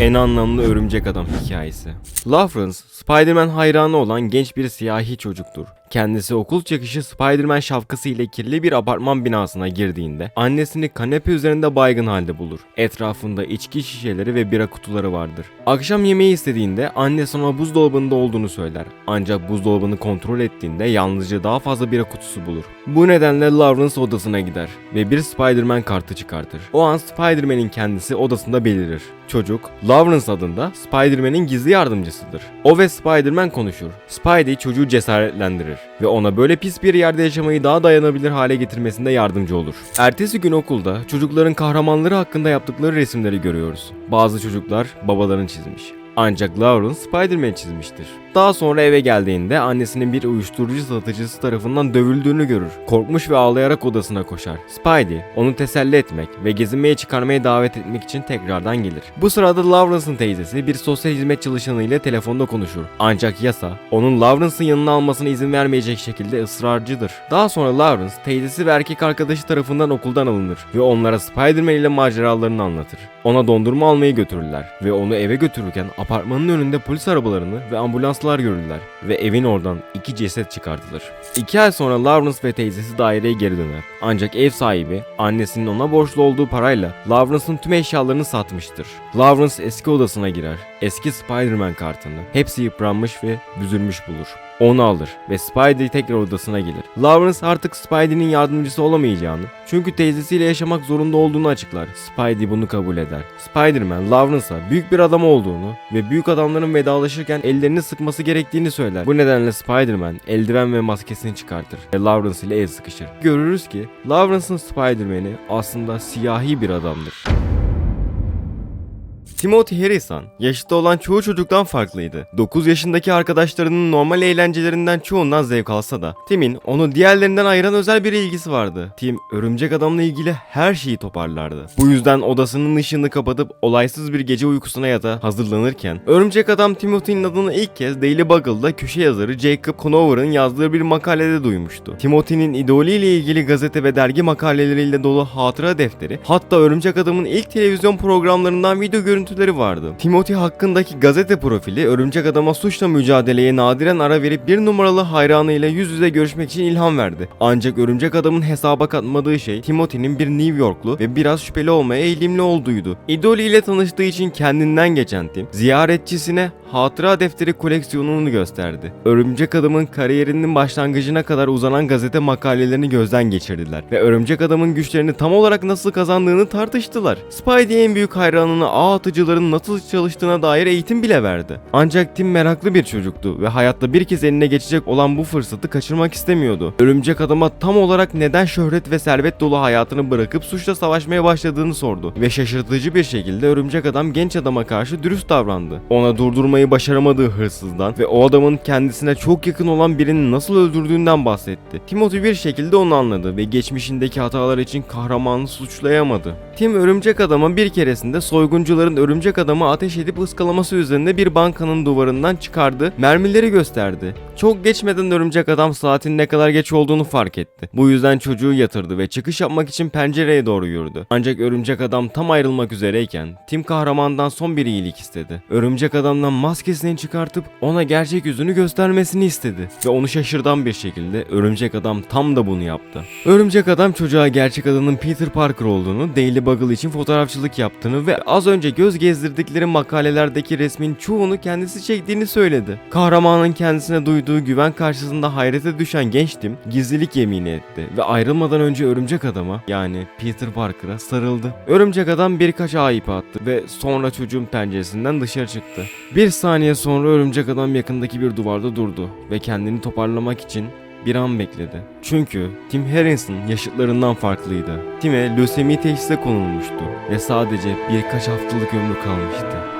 En anlamlı örümcek adam hikayesi. Lawrence, Spider-Man hayranı olan genç bir siyahi çocuktur. Kendisi okul çıkışı Spider-Man şapkası ile kirli bir apartman binasına girdiğinde annesini kanepe üzerinde baygın halde bulur. Etrafında içki şişeleri ve bira kutuları vardır. Akşam yemeği istediğinde annesi ona buzdolabında olduğunu söyler. Ancak buzdolabını kontrol ettiğinde yalnızca daha fazla bira kutusu bulur. Bu nedenle Lawrence odasına gider ve bir Spider-Man kartı çıkartır. O an Spider-Man'in kendisi odasında belirir. Çocuk, Lawrence adında Spider-Man'in gizli yardımcısıdır. O ve Spider-Man konuşur. Spidey çocuğu cesaretlendirir ve ona böyle pis bir yerde yaşamayı daha dayanabilir hale getirmesinde yardımcı olur. Ertesi gün okulda çocukların kahramanları hakkında yaptıkları resimleri görüyoruz. Bazı çocuklar babalarını çizmiş. Ancak Lawrence Spider-Man çizmiştir. Daha sonra eve geldiğinde annesinin bir uyuşturucu satıcısı tarafından dövüldüğünü görür. Korkmuş ve ağlayarak odasına koşar. Spidey onu teselli etmek ve gezinmeye çıkarmaya davet etmek için tekrardan gelir. Bu sırada Lawrence'ın teyzesi bir sosyal hizmet çalışanı ile telefonda konuşur. Ancak yasa onun Lawrence'ın yanına almasına izin vermeyecek şekilde ısrarcıdır. Daha sonra Lawrence teyzesi ve erkek arkadaşı tarafından okuldan alınır ve onlara Spider-Man ile maceralarını anlatır. Ona dondurma almayı götürürler ve onu eve götürürken apartmanın önünde polis arabalarını ve ambulanslar görürler ve evin oradan iki ceset çıkartılır. İki ay sonra Lawrence ve teyzesi daireye geri döner. Ancak ev sahibi annesinin ona borçlu olduğu parayla Lawrence'ın tüm eşyalarını satmıştır. Lawrence eski odasına girer. Eski Spider-Man kartını hepsi yıpranmış ve büzülmüş bulur. Onu alır ve Spidey tekrar odasına gelir. Lawrence artık Spidey'nin yardımcısı olamayacağını, çünkü teyzesiyle yaşamak zorunda olduğunu açıklar. Spidey bunu kabul eder. Spider-Man Lawrence'a büyük bir adam olduğunu ve büyük adamların vedalaşırken ellerini sıkması gerektiğini söyler. Bu nedenle Spider-Man eldiven ve maskesini çıkartır ve Lawrence ile el sıkışır. Görürüz ki Lawrence'ın Spider-Man'i aslında siyahi bir adamdır. Timothy Harrison yaşıtı olan çoğu çocuktan farklıydı. 9 yaşındaki arkadaşlarının normal eğlencelerinden çoğundan zevk alsa da Tim'in onu diğerlerinden ayıran özel bir ilgisi vardı. Tim örümcek adamla ilgili her şeyi toparlardı. Bu yüzden odasının ışığını kapatıp olaysız bir gece uykusuna yata hazırlanırken örümcek adam Timothy'nin adını ilk kez Daily Bugle'da köşe yazarı Jacob Conover'ın yazdığı bir makalede duymuştu. Timothy'nin idolüyle ilgili gazete ve dergi makaleleriyle dolu hatıra defteri hatta örümcek adamın ilk televizyon programlarından video görüntüleri vardı. Timothy hakkındaki gazete profili örümcek adama suçla mücadeleye nadiren ara verip bir numaralı hayranıyla yüz yüze görüşmek için ilham verdi. Ancak örümcek adamın hesaba katmadığı şey Timothy'nin bir New Yorklu ve biraz şüpheli olmaya eğilimli olduğuydu. İdoli ile tanıştığı için kendinden geçen Tim, ziyaretçisine hatıra defteri koleksiyonunu gösterdi. Örümcek Adam'ın kariyerinin başlangıcına kadar uzanan gazete makalelerini gözden geçirdiler ve Örümcek Adam'ın güçlerini tam olarak nasıl kazandığını tartıştılar. Spidey en büyük hayranına ağ atıcıların nasıl çalıştığına dair eğitim bile verdi. Ancak Tim meraklı bir çocuktu ve hayatta bir kez eline geçecek olan bu fırsatı kaçırmak istemiyordu. Örümcek Adam'a tam olarak neden şöhret ve servet dolu hayatını bırakıp suçla savaşmaya başladığını sordu ve şaşırtıcı bir şekilde Örümcek Adam genç adama karşı dürüst davrandı. Ona durdurmayı başaramadığı hırsızdan ve o adamın kendisine çok yakın olan birini nasıl öldürdüğünden bahsetti. Timothy bir şekilde onu anladı ve geçmişindeki hatalar için kahramanı suçlayamadı. Tim örümcek adama bir keresinde soyguncuların örümcek adamı ateş edip ıskalaması üzerine bir bankanın duvarından çıkardığı mermileri gösterdi. Çok geçmeden örümcek adam saatin ne kadar geç olduğunu fark etti. Bu yüzden çocuğu yatırdı ve çıkış yapmak için pencereye doğru yürüdü. Ancak örümcek adam tam ayrılmak üzereyken Tim kahramandan son bir iyilik istedi. Örümcek adamdan maskesini çıkartıp ona gerçek yüzünü göstermesini istedi. Ve onu şaşırdan bir şekilde örümcek adam tam da bunu yaptı. Örümcek adam çocuğa gerçek adının Peter Parker olduğunu, Daily Bugle için fotoğrafçılık yaptığını ve az önce göz gezdirdikleri makalelerdeki resmin çoğunu kendisi çektiğini söyledi. Kahramanın kendisine duyduğu güven karşısında hayrete düşen genç Tim gizlilik yemini etti ve ayrılmadan önce örümcek adama yani Peter Parker'a sarıldı. Örümcek adam birkaç ağ ipi attı ve sonra çocuğun penceresinden dışarı çıktı. Bir saniye sonra örümcek adam yakındaki bir duvarda durdu ve kendini toparlamak için bir an bekledi. Çünkü Tim Harrison yaşıtlarından farklıydı. Tim'e lösemi teşhise konulmuştu ve sadece birkaç haftalık ömrü kalmıştı.